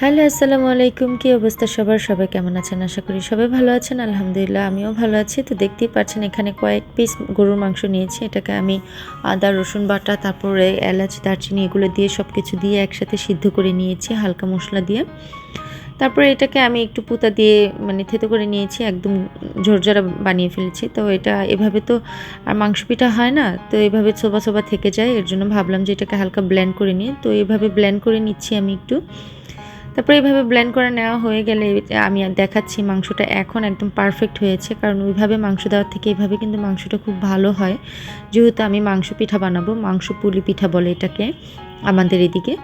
Hello, আসসালামু আলাইকুম। কী অবস্থা সবার? সবাই কেমন আছেন? আশা করি সবাই ভালো আছেন। আলহামদুলিল্লাহ, আমিও ভালো আছি। তো দেখতেই পাচ্ছেন, এখানে কয়েক পিস গরুর মাংস নিয়েছি। এটাকে আমি আদা, রসুন বাটা, তারপরে এলাচ, দারচিনি এগুলো দিয়ে সব কিছু দিয়ে একসাথে সিদ্ধ করে নিয়েছি, হালকা মশলা দিয়ে। তারপরে এটাকে আমি একটু পুতা দিয়ে মানে থেতো করে নিয়েছি, একদম ঝরঝরা বানিয়ে ফেলেছি। তো এটা এভাবে তো আর মাংস পিঠা হয় না, তো এভাবে ছোবা ছোবা থেকে যায়। এর জন্য ভাবলাম যে এটাকে হালকা ব্ল্যান্ড করে নিই। তো এভাবে ব্ল্যান্ড করে নিচ্ছি আমি একটু। তারপরে এইভাবে ব্লেন্ড করে নেওয়া হয়ে গেলে আমি আর দেখাচ্ছি মাংসটা এখন একদম পারফেক্ট হয়েছে, কারণ ওইভাবে মাংস দেওয়ার থেকে এইভাবে কিন্তু মাংসটা খুব ভালো হয়। যেহেতু আমি মাংস পিঠা বানাবো, মাংস পুলি পিঠা বলে এটাকে। আমাদের এদিকে।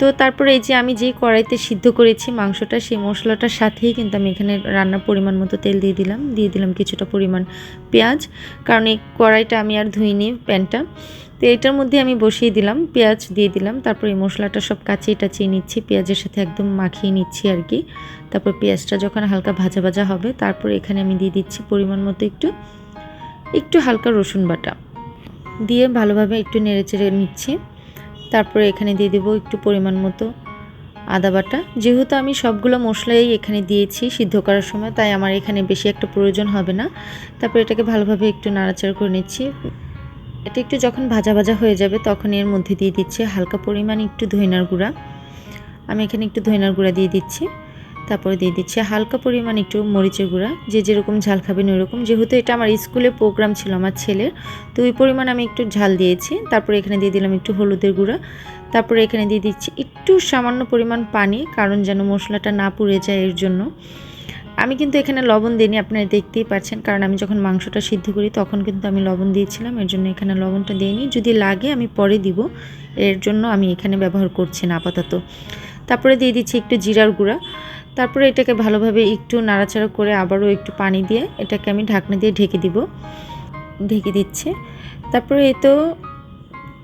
তো তারপরে এই যে আমি যেই কড়াইতে সিদ্ধ করেছি মাংসটা, সেই মশলাটার সাথেই কিন্তু আমি এখানে রান্নার পরিমাণ মতো তেল দিয়ে দিলাম। দিয়ে দিলাম কিছুটা পরিমাণ পেঁয়াজ, কারণ এই কড়াইটা আমি আর ধুইনি প্যানটা। তো এটার মধ্যে আমি বসিয়ে দিলাম, পেঁয়াজ দিয়ে দিলাম, তারপর এই মশলাটা সব কাচিয়ে টাচিয়ে নিচ্ছি, পেঁয়াজের সাথে একদম মাখিয়ে নিচ্ছি আর কি। তারপর পেঁয়াজটা যখন হালকা ভাজা ভাজা হবে, তারপর এখানে আমি দিয়ে দিচ্ছি পরিমাণ মতো একটু একটু হালকা রসুন বাটা। দিয়ে ভালোভাবে একটু নেড়ে চেড়ে নিচ্ছি। তারপরে এখানে দিয়ে দেবো একটু পরিমাণ মতো আদা বাটা। যেহেতু আমি সবগুলো মশলাই এখানে দিয়েছি সিদ্ধ করার সময়, তাই আমার এখানে বেশি একটা প্রয়োজন হবে না। তারপর এটাকে ভালোভাবে একটু নাড়াচাড়া করে নিচ্ছি। এটা একটু যখন ভাজা ভাজা হয়ে যাবে, তখন এর মধ্যে দিয়ে দিচ্ছি হালকা পরিমাণ একটু ধইনার গুঁড়া। আমি এখানে একটু ধইনার গুঁড়া দিয়ে দিচ্ছি। তারপরে দিয়ে দিচ্ছি হালকা পরিমাণ একটু মরিচের গুঁড়া। যে যেরকম ঝাল খাবেন ওইরকম। যেহেতু এটা আমার স্কুলে প্রোগ্রাম ছিল আমার ছেলের, তো ওই পরিমাণ আমি একটু ঝাল দিয়েছি। তারপরে এখানে দিয়ে দিলাম একটু হলুদের গুঁড়া। তারপরে এখানে দিয়ে দিচ্ছি একটু সামান্য পরিমাণ পানি, কারণ যেন মশলাটা না পুড়ে যায় এর জন্য। আমি কিন্তু এখানে লবণ দিইনি, আপনারা দেখতেই পাচ্ছেন, কারণ আমি যখন মাংসটা সিদ্ধ করি তখন কিন্তু আমি লবণ দিয়েছিলাম, এর জন্য এখানে লবণটা দিইনি। যদি লাগে আমি পরে দিব, এর জন্য আমি এখানে ব্যবহার করছি না আপাতত। তারপরে দিয়ে দিচ্ছি একটু জিরার গুঁড়া। তারপরে এটাকে ভালোভাবে একটু নাড়াচাড়া করে আবারও একটু পানি দিয়ে এটাকে আমি ঢাকনা দিয়ে ঢেকে দিব। ঢেকে দিচ্ছে। তারপরে এই তো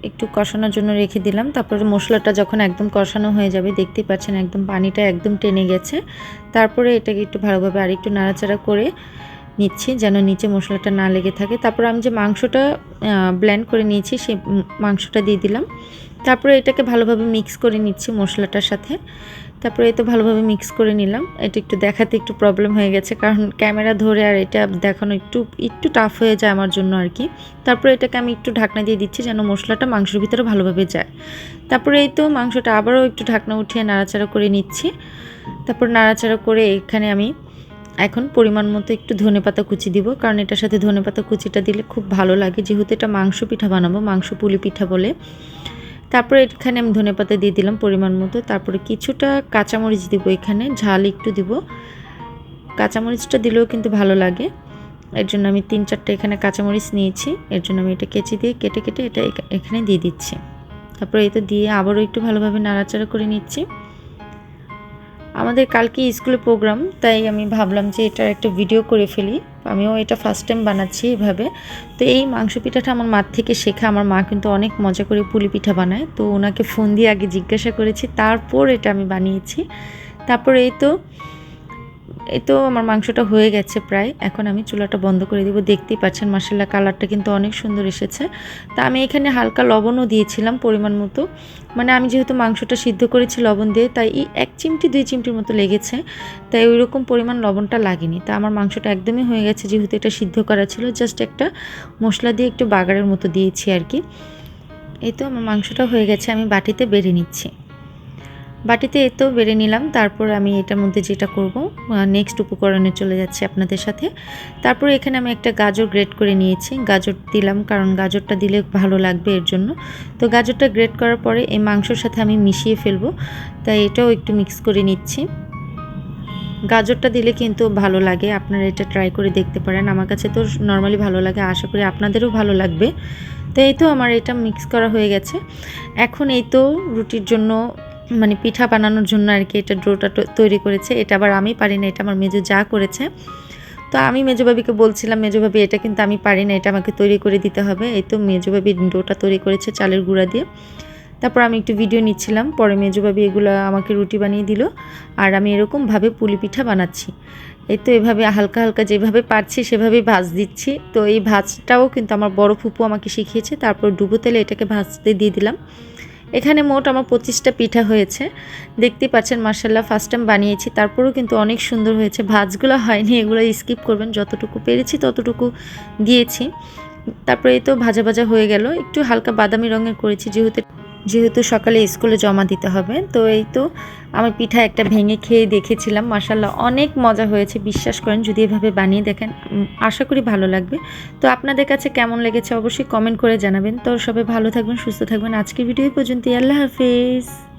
একটু কষানোর জন্য রেখে দিলাম। তারপরে মশলাটা যখন একদম কষানো হয়ে যাবে, দেখতেই পাচ্ছেন একদম পানিটা একদম টেনে গেছে। তারপরে এটাকে একটু ভালোভাবে আর একটু নাড়াচাড়া করে নিচ্ছি যেন নিচে মশলাটা না লেগে থাকে। তারপর আমি যে মাংসটা ব্ল্যান্ড করে নিয়েছি সেই মাংসটা দিয়ে দিলাম। তারপরে এটাকে ভালোভাবে মিক্স করে নিচ্ছি মশলাটার সাথে। তারপরে এই তো ভালোভাবে মিক্স করে নিলাম। এটা একটু দেখাতে একটু প্রবলেম হয়ে গেছে, কারণ ক্যামেরা ধরে আর এটা দেখানো একটু একটু টাফ হয়ে যায় আমার জন্য আর কি। তারপরে এটাকে আমি একটু ঢাকনা দিয়ে দিচ্ছি যেন মশলাটা মাংসের ভিতরে ভালোভাবে যায়। তারপরে এই তো মাংসটা আবারও একটু ঢাকনা উঠিয়ে নাড়াচাড়া করে নিচ্ছি। তারপর নাড়াচাড়া করে এখানে আমি এখন পরিমাণ মতো একটু ধনে পাতা কুচি দিব, কারণ এটার সাথে ধনে পাতা কুচিটা দিলে খুব ভালো লাগে। যেহেতু এটা মাংস পিঠা বানাবো, মাংস পুলি পিঠা বলে। তারপরে এখানে আমি ধনে পাতা দিয়ে দিলাম পরিমাণ মতো। তারপরে কিছুটা কাঁচামরিচ দিব এখানে, ঝাল একটু দিব। কাঁচামরিচটা দিলেও কিন্তু ভালো লাগে। এর জন্য আমি তিন চারটে এখানে কাঁচামরিচ নিয়েছি। এর জন্য আমি এটা কেচি দিয়ে কেটে কেটে এটা এখানে দিয়ে দিচ্ছি। তারপরে এটা দিয়ে আবারও একটু ভালোভাবে নাড়াচাড়া করে নিচ্ছি। আমাদের কালকে স্কুলে প্রোগ্রাম, তাই আমি ভাবলাম যে এটার একটা ভিডিও করে ফেলি। আমিও এটা ফার্স্ট টাইম বানাচ্ছি এইভাবে তো এই মাংস পিঠাটা আমার মার থেকে শেখা। আমার মা কিন্তু অনেক মজা করে পুলি পিঠা বানায়। তো ওনাকে ফোন দিয়ে আগে জিজ্ঞাসা করেছি, তারপর এটা আমি বানিয়েছি। তারপর এই তো এই তো আমার মাংসটা হয়ে গেছে প্রায়। এখন আমি চুলাটা বন্ধ করে দিব। দেখতেই পাচ্ছেন মাসাল্লা কালারটা কিন্তু অনেক সুন্দর এসেছে। তা আমি এখানে হালকা লবণও দিয়েছিলাম পরিমাণ মতো। মানে আমি যেহেতু মাংসটা সিদ্ধ করেছি লবণ দিয়ে, তাই এই এক চিমটি, দুই চিমটির মতো লেগেছে। তাই ওই রকম পরিমাণ লবণটা লাগেনি। তা আমার মাংসটা একদমই হয়ে গেছে, যেহেতু এটা সিদ্ধ করা ছিল। জাস্ট একটা মশলা দিয়ে একটু বাগারের মতো দিয়েছি আর কি। এই তো আমার মাংসটা হয়ে গেছে, আমি বাটিতে বেড়ে নিচ্ছি। বাটিতে এতো বেড়ে নিলাম, তারপর আমি এটার মধ্যে যেটা করব নেক্সট উপকরণে চলে যাচ্ছি আপনাদের সাথে। তারপর এখানে আমি একটা গাজর গ্রেট করে নিয়েছি। গাজর দিলাম কারণ গাজরটা দিলে ভালো লাগবে এর জন্য। তো গাজরটা গ্রেট করার পরে এই মাংসর সাথে আমি মিশিয়ে ফেলব। তাই এটাও একটু মিক্স করে নিচ্ছি। গাজরটা দিলে কিন্তু ভালো লাগে। আপনারা এটা ট্রাই করে দেখতে পারেন। আমার কাছে তো নর্মালি ভালো লাগে। আশা করি আপনাদেরও ভালো লাগবে। তো এই তো আমার এটা মিক্স করা হয়ে গেছে। এখন এই তো রুটির জন্য মানে পিঠা বানানোর জন্য আর কি এটা ডোটা তৈরি করেছে। এটা আবার আমি পারি না, এটা আমার মেজো যা করেছে। তো আমি মেজোবাবিকে বলছিলাম মেজোবাবি এটা কিন্তু আমি পারি না, এটা আমাকে তৈরি করে দিতে হবে। এই তো মেজোবাবি ডোটা তৈরি করেছে চালের গুঁড়া দিয়ে। তারপর আমি একটু ভিডিও নিচ্ছিলাম, পরে মেজোবাবি এগুলো আমাকে রুটি বানিয়ে দিল, আর আমি এরকমভাবে পুলি পিঠা বানাচ্ছি। এই তো এভাবে হালকা হালকা যেভাবে পারছি সেভাবেই ভাজ দিচ্ছি। তো এই ভাজটাও কিন্তু আমার বড় ফুপু আমাকে শিখিয়েছে, তারপর ডুবো তেলে এটাকে ভাজতে দিয়ে দিলাম। এখানে মোট আমার পঁচিশটা পিঠা হয়েছে। দেখতেই পাচ্ছেন মার্শাল্লাহ ফার্স্ট টাইম বানিয়েছি। তারপরেও কিন্তু অনেক সুন্দর হয়েছে। ভাজগুলো হয়নি, এগুলো স্কিপ করবেন। যতটুকু পেরেছি ততটুকু দিয়েছি। তারপরে এই তো ভাজা ভাজা হয়ে গেল। একটু হালকা বাদামি রঙের করেছি, যেহেতু যেহেতু সকালে স্কুলে জমা দিতে হবে, তো এই তো আমার পিঠা একটা ভেঙে খেয়ে দেখেছিলাম। মাসাল্লাহ অনেক মজা হয়েছে, বিশ্বাস করেন, যদি এভাবে বানিয়ে দেখেন আশা করি ভালো লাগবে। তো আপনাদের কাছে কেমন লেগেছে অবশ্যই কমেন্ট করে জানাবেন। তো সবাই ভালো থাকবেন, সুস্থ থাকবেন। আজকের ভিডিও পর্যন্ত আল্লাহ হাফেজ।